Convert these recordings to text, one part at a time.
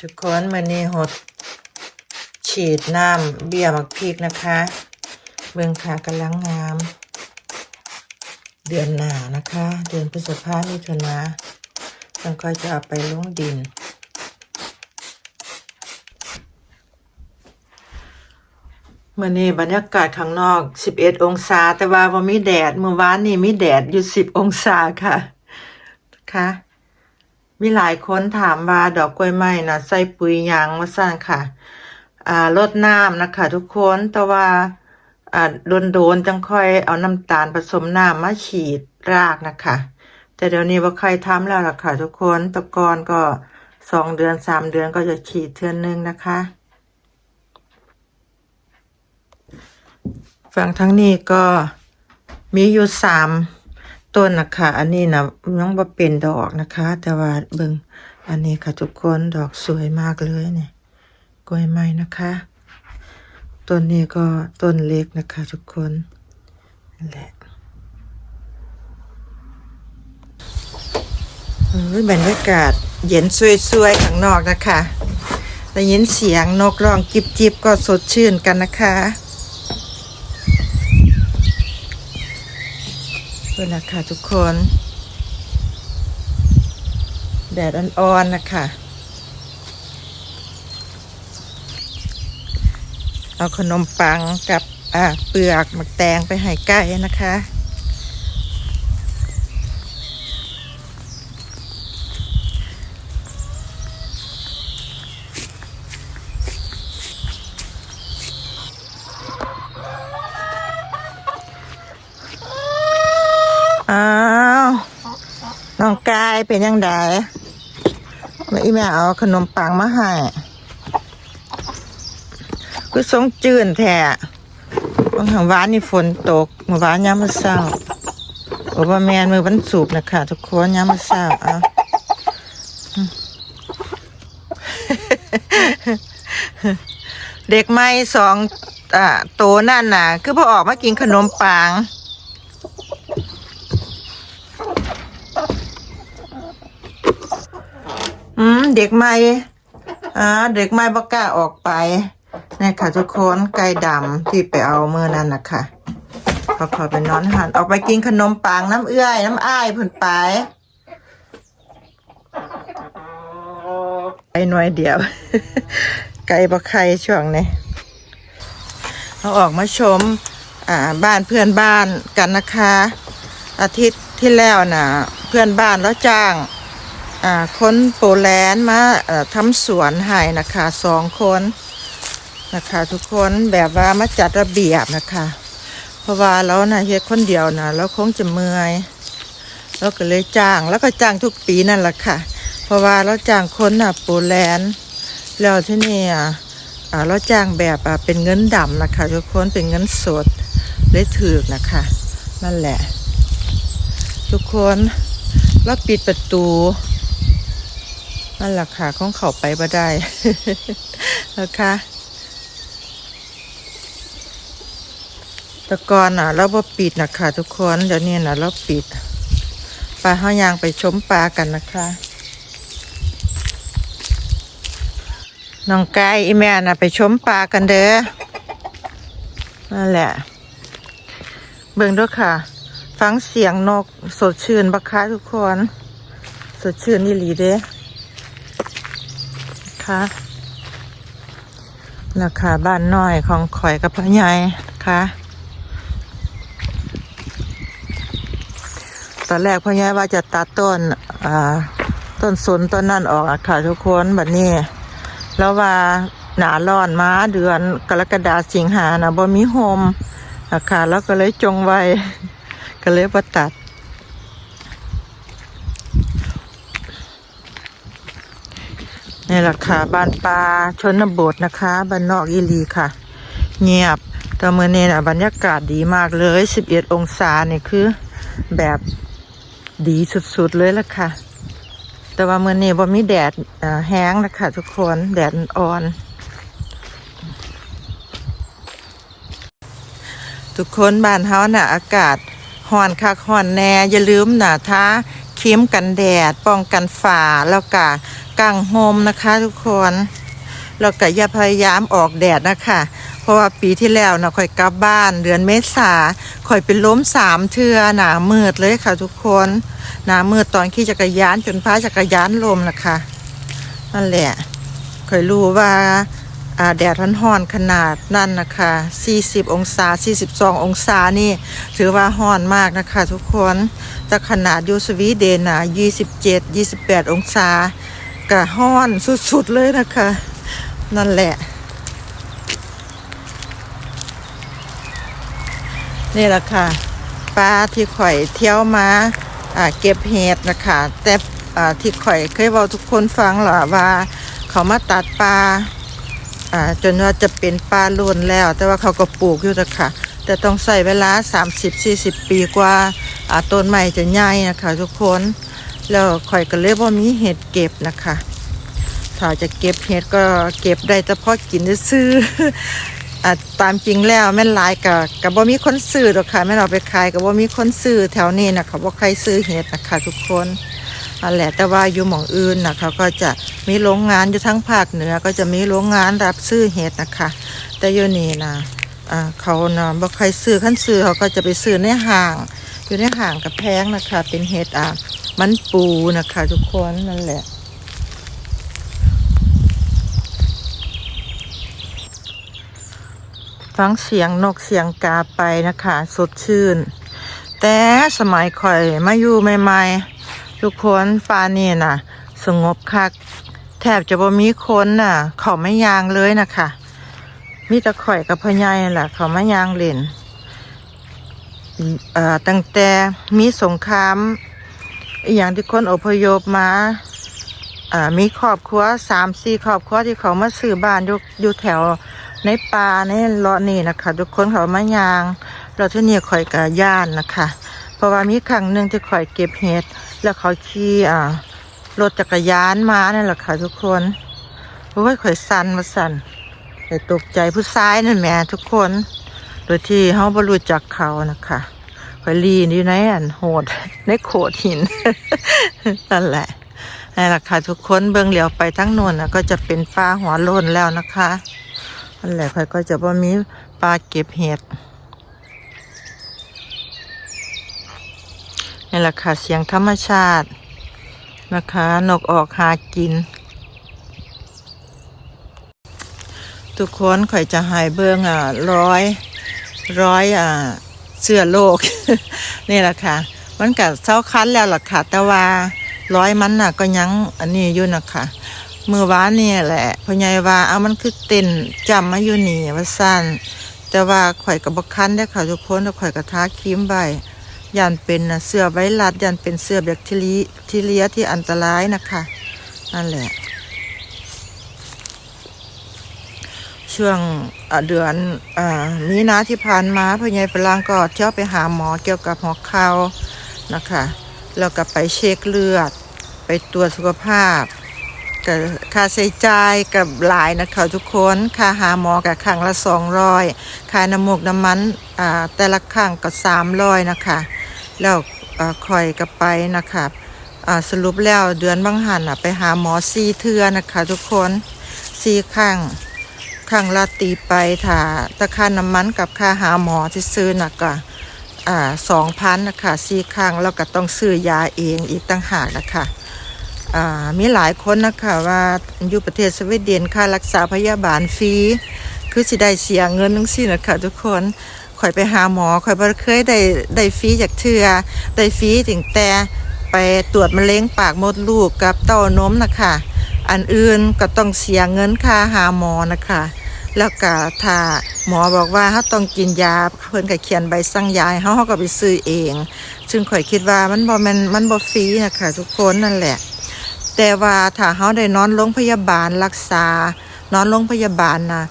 ทุกคนมันนี่หด ฉีดน้ำเบี้ยมักพริกนะคะ เบื้องขากำลังงาม เดือนหนานะคะ เดือนพฤษภาคมิถุนาฉันก็จะเอาไปลงดินมื่อนี้บรรยากาศข้างนอก 11 องศา แต่ว่าบ่มีแดด เมื่อวานนี่มีแดดอยู่ 10 องศาค่ะ ค่ะ มีหลายคนถามว่าดอกกล้วยไม้นะใส่ปุ๋ยยังว่าซั่นค่ะ อ่ารดน้ำนะคะ ทุกคนแต่ว่าอ่าโดนๆจังค่อยเอาน้ำตาลผสมน้ำมาฉีดรากนะคะ แต่เดี๋ยวนี้ว่าใครทำแล้วล่ะค่ะ ทุกคนตะกอนก็สองเดือนสามเดือนก็จะฉีดเทือนนึงนะคะฝั่งทั้งนี้ก็มีอยู่สาม ต้นนะคะ อันนี้นะยังบ่เป็นดอกนะคะ แต่ว่าเบิ่งอันนี้ค่ะทุกคนดอกสวยมากเลยเนี่ยกล้วยไม้นะคะต้นนี้ก็ต้นเล็กนะคะทุกคนนั่นแหละบรรยากาศเย็นสวยๆข้างนอกนะคะได้ยินเสียงนกร้องจิบๆก็สดชื่นกันนะคะ เพื่อนนะคะทุกคน แดดอ่อนๆนะคะ เอาขนมปังกับเปลือกหมักแตงไปให้ไก่นะคะ อ้าวน้อง กายเป็นยังไงแม่อีแม่เอาขนมปังมาให้คือสงจืนแท้บางหังวานนี่ฝนตกเมื่อวานยามมื้อเช้าโอ้ว่าแมนมือวันศุกร์นะคะทุกคนยามมื้อเช้าเอาเด็กไม่สองอ่าโตนั่นน่ะ คือพอออกมากินขนมปัง เด็กใหม่อ่าเด็กใหม่บกล้าออกไปนี่ค่ะทุกคนไก่ดำที่ไปเอาเมื่อนั้นนะคะพอขอไปนอนหันออกไปกินขนมปังน้ำเอื้อย น้ำอ้ายเพิ่นไปไก่หน่อยเดียว ไก่บ่ไข่ช่วงนี้เราออกมาชมอ่าบ้านเพื่อนบ้านกันนะคะ อาทิตย์ที่แล้วน่ะ เพื่อนบ้านแล้วจ้าง คนโปแลนด์มาทำสวนให้นะคะสองคนนะคะทุกคนแบบว่ามาจัดระเบียบนะคะ เพราะว่าเรานะเฮ็ดคนเดียวนะเราคงจะเมื่อยเราก็เลยจ้างแล้วก็จ้างทุกปีนั่นแหละค่ะ เพราะว่าเราจ้างคนน่ะโปแลนด์แล้วที่นี่อะเราจ้างแบบอะเป็นเงินดำนะคะ ทุกคนเป็นเงินสดเลยถือนะคะ นั่นแหละ ทุกคนเราปิดประตู นั่นแหละค่ะของเขาไปบ่ได้นะคะแต่ก่อนอะเราบ่ปิดนะคะทุกคนเดี๋ยวนี้นะเราปิดปลาห้ายางไปชมปลากันนะคะน้องกายอีแม่น่ะไปชมปลากันเด้อนั่นแหละ เบิ่งด้วยค่ะ ฟังเสียงนกสดชื่นบักคะทุกคน สดชื่นนี่หลีเด้ ค่ะราคาบ้านน้อยของข่อยกับพ่อใหญ่คะตอนแรกพ่อใหญ่ว่าจะตัดต้นต้นสนต้นนั่นออกอะค่ะทุกคนแบัดนี้ แล้วว่าหนาร้อนมาเดือนกรกฎาสิงหานะบ่มีโฮมอะค่ะแล้วก็เลยจงไว้ก็เลยบ่ตัด นี่แหละค่ะบ้านปลาชนบทนะคะบ้านนอกอีลีค่ะ เงียบแต่เมื่อนี้นะบรรยากาศดีมากเลย11องศาเนี่ยคือ แบบดีสุดๆเลยละค่ะ แต่ว่าเมื่อนี้บ่มีแดดแห้งนะคะทุกคนแดดอ่อนทุกคนบ้านเฮาน่ะอากาศฮ้อนคักฮ้อนแน่อย่าลืมน่ะท้า รีมกันแดด ป้องกันฝ่าแล้วก็กางโฮมนะคะทุกคน แล้วก็อย่าพยายามออกแดดนะคะ เพราะว่าปีที่แล้วนะข่อยกลับบ้านเดือนเมษาข่อยเป็นล้มสามเทือหนามืดเลยค่ะ ทุกคนหนามืดตอนขี่จักรยานจนพาจักรยานลมนะคะนั่นแหละข่อยรู้ว่า แดดร้อนๆขนาดนั่นนะคะ 40 องศา 42 องศานี่ ถือว่าร้อนมากนะคะ ทุกคน แต่ขนาดยูสวีเดนนะ27 28 องศาก็ร้อนสุดๆเลยนะคะ นั่นแหละ นี่แหละค่ะปลาที่ข่อยเที่ยวมาเก็บเห็ดนะคะ แต่ที่ข่อยเคยบอกทุกคนฟังหรอว่า เขามาตัดปลา อ่าจนว่าจะเป็นปลาล้วนแล้ว แต่ว่าเขาก็ปลูกอยู่นะคะแต่ต้องใส่เวลา 30-40 ปีกว่าอ่าต้นใหม่จะใหญ่นะคะทุกคนแล้วข่อยก็เลยว่ามีเห็ดเก็บนะคะถ้าจะเก็บเห็ดก็เก็บได้แต่พอกินซื้ออตามจริงแล้วแม่นลายกับกับบ่มีคนซื้อหรอกค่ะแม่เอาไปขายกับบ่มีคนซื้อแถวนี้นะคะบ่ใครซื้อเห็ดนะคะทุกคน นั่นแหละแต่ว่าอยู่หม่องอื่นนะเขาก็จะมีโรงงานอยู่ทั้งภาคเหนือก็จะมีโรงงานรับซื้อเห็ดนะคะ แต่อยู่นี่นะอ่าเขานะบ่ใครซื้อขั้นซื้อเขาก็จะไปซื้อในห้าง อยู่ในห้างกับแพงนะคะ เป็นเห็ดอะมันปูนะคะ ทุกคนนั่นแหละฟังเสียงนกเสียงกาไปนะคะ สดชื่น แต่สมัยข่อยมาอยู่ใหม่ ๆ ทุกคนป่านี่น่ะ สงบคัก แทบจะบ่มีคนน่ะ เขาไม่ยางเลยนะคะมีต่ข่อยกับพ่อใหญ่นั่นแหละเขาไม่ยางเล่นตั้งแต่มีสงครามอย่างที่คนอพยพมามีครอบครัวสามสี่ครอบครัวที่เขามาซื้อบ้านอยู่อยู่แถวในป่าในเลาะนี่นะคะ ทุกคนเขามายางเราที่นี่ข่อยกับย่านนะคะ เพราะว่ามีครั้งหนึ่งที่ข่อยเก็บเห็ดแล้วเขาขี่อ่ารถจักรยานมานี่นแหละค่ะทุกคนโอ้ยข่อยสั่นมาสั่นแต่ตกใจผู้ชายนั่นแม่ทุกคน โดยที่เขาบรู้จักเขานะคะข่อยลีนอยู่ในอันโหดในโขดหินนั่นแหละนี่แหละค่ะทุกคนเบื้องเหลียวไปทั้งโนนนะก็จะเป็นปลาหัวโลนแล้วนะคะนั่นแหละค่อยก็จะว่ามีปลาเก็บเห็ด นี่แหละค่ะเสียงธรรมชาตินะคะ นกออกหากิน ทุกคนข่อยจะหายเบื้องอะร้อยร้อยอะเสื้อโลก นี่แหละค่ะ มันกัเศร้าคันแล้วล่ะค่ะ แต่ว่าร้อยมันน่ะ ก็ยังอันนี้อยู่นะคะมือวานนี่แหละพ่อใหญ่ว่าเอามันคือเต้นจำมาอยู่นี่ว่าสั้นแต่ว่าข่อยกับบคันได้ค่ะทุกคนแล้วข่อยกับท้าครีมใบ ยันเป็นนะเสื้อไวรัสยันเป็นเสื้อแบคทีเรียทีเรียที่อันตรายนะคะ นั่นแหละ ช่วงเดือนอมีนาที่ผ่านมาพ่อใหญ่ฝรั่งก็เที่ยวไปหาหมอเกี่ยวกับหัวเข่านะคะ แล้วก็ไปเช็คเลือด ไปตรวจสุขภาพกับค่าใช้จ่ายกับหลายนะคะทุกคนค่าหาหมอกับครั้งละสองร้อยค่าน้ำมูกน้ำมันแต่ละครั้งก็สามร้อยนะคะ แล้วอคอยกับไปนะคะสรุปแล้วเดือนบางหันไปหาหมอซีเทือนะคะทุกคนซีครั้งข้างละตีไปถ้าตะค่าน้ำมันกับค่าหาหมอที่ซื้อนะก็สองพันนะคะสี่ครั้งแล้วก็ต้องซื้อยาเองอีกตั้งหากนะคะอ่ามีหลายคนนะคะว่าอยู่ประเทศสวีเดนค่ารักษาพยาบาลฟรีคือสิได้เสียเงินทั้งสิ้นนะคะทุกคน ข่อยไปหาหมอข่อยบ่เคยได้ได้ฟรีจากเทือได้ฟรีถึงแต่ไปตรวจมะเร็งปากมดลูกกับเต้านมนะคะอันอื่นก็ต้องเสียเงินค่าหาหมอนะคะ แล้วก็ถ้าหมอบอกว่าเขาต้องกินยาเพิ่นก็เขียนใบสั่งยาให้เขาเขาก็ไปซื้อเอง ซึ่งข่อยคิดว่ามันบ่แมันมันบ่ฟรีนะคะทุกคนนั่นแหละ แต่ว่าถ้าเขาได้นอนโรงพยาบาลรักษานอนโรงพยาบาลนะ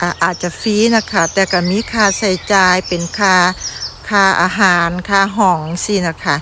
อาอาจจะฟรีนะคะ แต่ก็มีค่าใช้จ่ายเป็นค่าค่าอาหารค่าห้องสินะคะ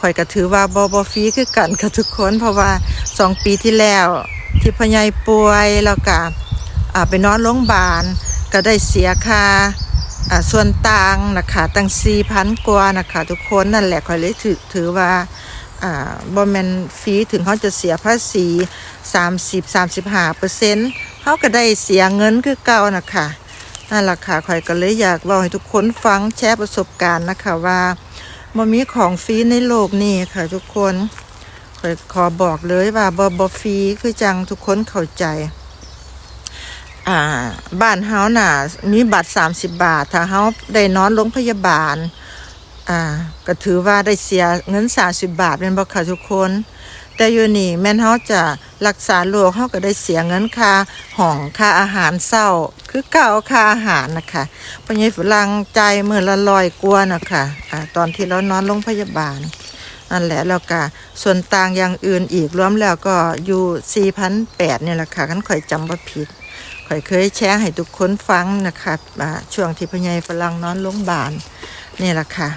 ข่อยก็ถือว่าบ่บ่ฟรีคือกันค่ะทุกคน เพราะว่าสองปีที่แล้ว ที่พ่อใหญ่ป่วยแล้วก็ไปนอนโรงพยาบาลก็ได้เสียค่าส่วนต่างนะคะตั้ง4,000กว่านะคะทุกคนนั่นแหละข่อยเลยถือถือว่าบอ่าบ่แมนฟรีถึงเขาจะเสียภาษี 30 35เปอร์เซ็นต์ เขาก็ได้เสียเงินคือเก่านะคะนั่นละค่ะข่อยก็เลยอยากเล่าให้ทุกคนฟังแชร์ประสบการณ์นะคะว่าบ่มีของฟรีในโลกนี้ค่ะ ทุกคนข่อยขอบอกเลยว่าบ่บ่ฟรีคือจังทุกคนเข้าใจ อ่าบ้านเฮาน่ะ มีบัตร30บาท ถ้าเฮาได้นอนโรงพยาบาล อ่า ก็ถือว่าได้เสียเงิน30บาทเป็นบ่ค่ะทุกคน แต่อยู่นี่แม่นเฮาจะรักษาโรคเฮาก็ได้เสียเงินค่าห้องค่าอาหารเช้า คือเก่าค่าอาหารนะคะพราะงี้ฝรั่งใจมือละร้อยกว่านะคะอ่าตอนที่เรานอนโรงพยาบาลนั่นแหละแล้วก็ส่วนต่างอย่างอื่นอีกรวมแล้วก็อยู่ 4,800นี่แหละค่ะคันข่อยจำบ่ผิดข่อยเคยแชร์ให้ทุกคนฟังนะคะช่วงที่พ่อใหญ่ฝรั่งนอนโรงพยาบาลนี่แหละค่ะ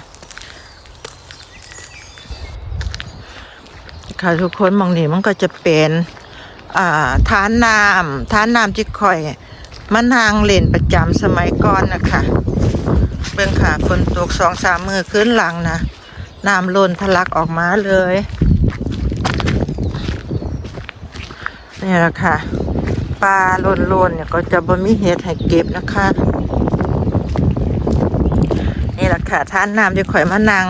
ค่ะทุกคนมองนี่มันก็จะเป็นอ่าทานน้ำทานน้ำที่ข่อยมันนางเล่นประจำสมัยก่อนนะคะเบิ่งค่ะฝนตกสองสามมือขึ้นหลังนะน้ำล้นทะลักออกมาเลยนี่แหละค่ะปลาล้นๆเนี่ยก็จะบ่มีเห็ดให้เก็บนะคะนี่แหละค่ะท่านน้ำที่ข่อยมานั่ง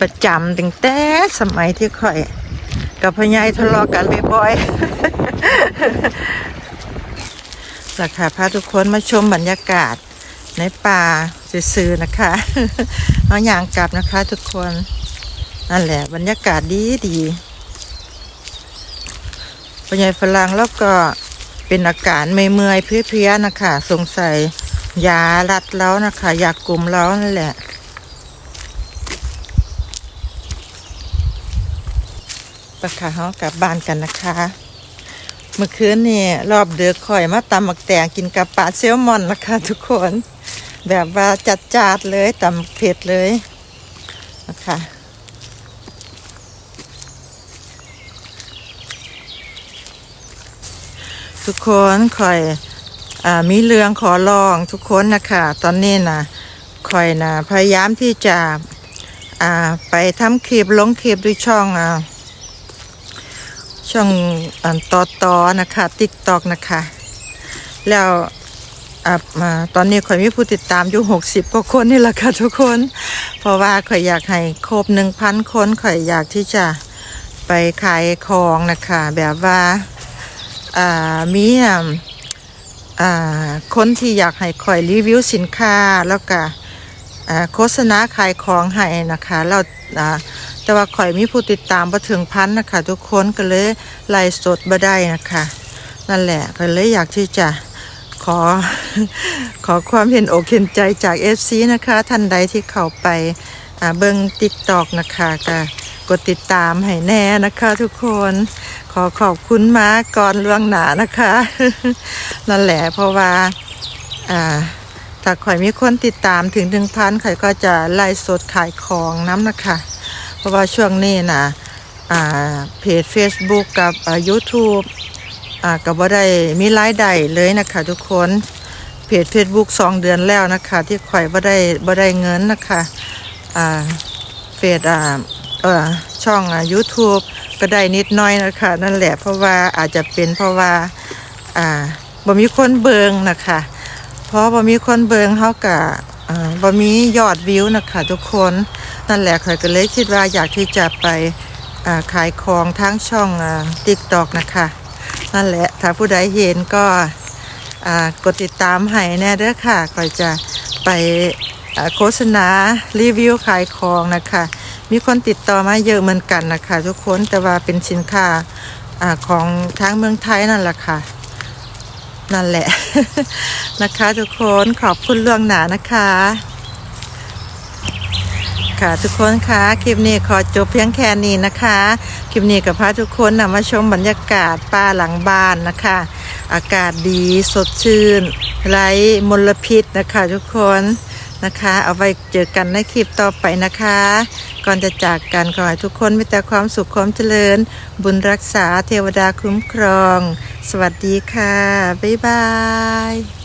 ประจำตั้งแต่สมัยที่ข่อย กับพ่อใหญ่ทะเลาะกันบ่อยๆล่ะค่ะพาทุกคนมาชมบรรยากาศในป่าซื่อๆนะคะเอาอย่างกลับนะคะทุกคนนั่นแหละบรรยากาศดีดีพ่อใหญ่ฝรั่งแล้วก็เป็นอาการไม่เมื่อยๆเพลียๆนะคะสงสัยยารัดแล้วนะคะยากลุ่มแล้วนั่นแหละ ปะค่ะเฮากลับบ้านกันนะคะ เมื่อคืนนี่รอบเดือกข่อยมาตำหมักแตงกินกับปลาเซลมอนนะคะทุกคน แบบว่าจัดจาดๆเลยตำเผ็ดเลยนะคะทุกคนข่อยอมีเรื่องขอลองทุกคนนะคะตอนนี้นะข่อยนะพยายามที่จะไปทำคลิปลงคลิปด้วยช่องอ่า ช่องอต่อต่อนะคะติ๊กตอกนะคะ แล้วอาตอนนี้ข่อยมีผู้ติดตามอยู่หกสิบกว่าคนนี่แหละค่ะทุกคน เพราะว่าข่อยอยากให้ครบหนึ่งพันคนข่อยอยากที่จะไปขายของนะคะ แบบว่าอ่ามีอ่าคนที่อยากให้ข่อยรีวิวสินค้าแล้วก็อ่าโฆษณาขายของให้นะคะเราอ่า แต่ว่าข่อยมีผู้ติดตามมาถึงพันนะคะทุกคนก็เลยไล่สดมาได้นะคะ นั่นแหละก็เลยอยากที่จะขอขอความเห็นอกเห็นใจจาก FC นะคะ ท่านใดที่เข้าไปเบิ้งติ๊กตอกนะคะก็กดติดตามให้แน่นะคะ ทุกคนขอขอบคุณมาก่อนล่วงหนานะคะ นั่นแหละเพราะว่าอ่าถ้าข่อยมีคนติดตามถึงหนึ่งพันข่อยก็จะไล่สดขายของน้ำนะคะ เพราะว่าช่วงนี้นะอ่าเพจ Facebook กับอ่า YouTube อ่าก็บ่ได้มีรายได้เลยนะคะทุกคนเพจ Facebook สองเดือนแล้วนะคะ ที่ข่อยบ่ได้บ่ได้เงินนะคะอ่าเฟซอ่าเออช่องอ่า YouTube ก็ได้นิดหน้อยนะคะ นั่นแหละเพราะว่าอาจจะเป็นเพราะว่าอ่าบ่มีคนเบิงนะคะ เพราะบ่มีคนเบิงเขากะ บ่มียอดวิวนะคะทุกคนนั่นแหละข่อยก็เลยคิดว่าอยากที่จะไปขายของทั้งช่องติ๊กตอกนะคะ นั่นแหละถ้าผู้ใดเห็นก็กดติดตามให้แน่เด้อค่ะข่อยจะไปโฆษณารีวิวขายของนะคะ มีคนติดต่อมาเยอะเหมือนกันนะคะ ทุกคนแต่ว่าเป็นสินค้าอของทางเมืองไทยนั่นแหละค่ะ นั่นแหละนะคะทุกคนขอบคุณล่วงหนานะคะ ค่ะทุกคนคะคลิปนี้ขอจบเพียงแค่นี้นะคะ คลิปนี้กับพาทุกคนนะมาชมบรรยากาศป่าหลังบ้านนะคะ อากาศดีสดชื่น ไร้มลพิษนะคะทุกคน นะคะ เอาไว้เจอกันในคลิปต่อไปนะคะ ก่อนจะจากกันขอให้ทุกคนมีแต่ความสุขความเจริญ บุญรักษาเทวดาคุ้มครอง สวัสดีค่ะ บ๊ายบาย